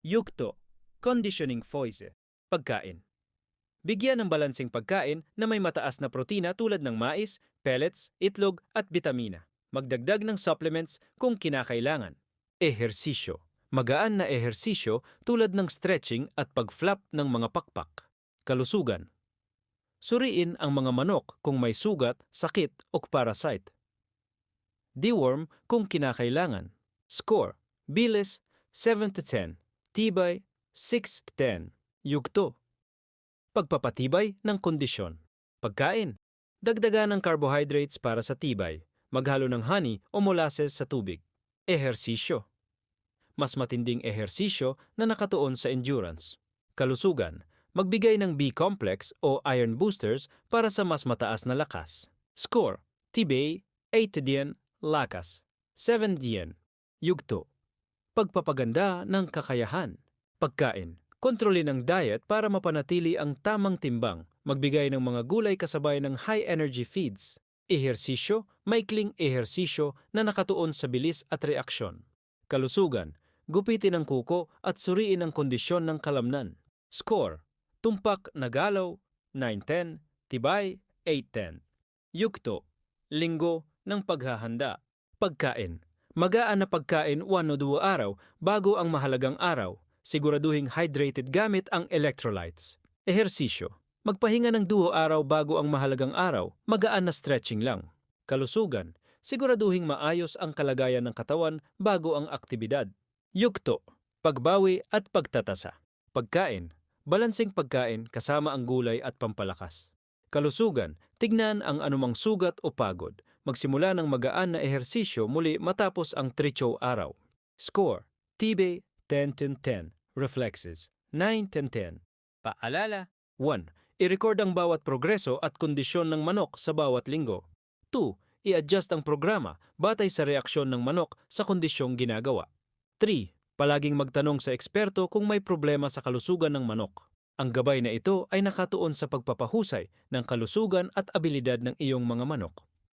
Yukto, conditioning foise, pagkain. Bigyan ng balansing pagkain na may mataas na protina tulad ng mais, pellets, itlog at bitamina. Magdagdag ng supplements kung kinakailangan. Ehersisyo. Magaan na ehersisyo tulad ng stretching at pag-flap ng mga pakpak. Kalusugan. Suriin ang mga manok kung may sugat, sakit o parasite. Deworm kung kinakailangan. Score. Bilis 7 to 10. Tibay 6 to 10. Yugto. Pagpapatibay ng kondisyon. Pagkain. Dagdagan ng carbohydrates para sa tibay. Maghalo ng honey o molasses sa tubig. Ehersisyo. Mas matinding ehersisyo na nakatuon sa endurance. Kalusugan. Magbigay ng B-complex o iron boosters para sa mas mataas na lakas. Score. Tibay 8 diyan, lakas 7 diyan. Yugto. Pagpapaganda ng kakayahan. Pagkain. Kontrolin ang diet para mapanatili ang tamang timbang. Magbigay ng mga gulay kasabay ng high-energy feeds. Ehersisyo, maikling ehersisyo na nakatuon sa bilis at reaksyon. Kalusugan, gupitin ang kuko at suriin ang kondisyon ng kalamnan. Score, tumpak na galaw, 9-10, tibay, 8-10. Yukto, linggo ng paghahanda. Pagkain, magaan na pagkain 1 o 2 araw bago ang mahalagang araw. Siguraduhing hydrated gamit ang electrolytes. Ehersisyo, magpahinga ng 2 araw bago ang mahalagang araw, magaan na stretching lang. Kalusugan, siguraduhing maayos ang kalagayan ng katawan bago ang aktibidad. Yukto, pagbawi at pagtatasa. Pagkain, balansing pagkain kasama ang gulay at pampalakas. Kalusugan, tignan ang anumang sugat o pagod. Magsimula ng magaan na ehersisyo muli matapos ang tricho araw. Score, Tibe 10-10-10, reflexes 9-10-10. Paalala, 1. I-record ang bawat progreso at kondisyon ng manok sa bawat linggo. 2. I-adjust ang programa batay sa reaksyon ng manok sa kondisyong ginagawa. 3. Palaging magtanong sa eksperto kung may problema sa kalusugan ng manok. Ang gabay na ito ay nakatuon sa pagpapahusay ng kalusugan at abilidad ng iyong mga manok.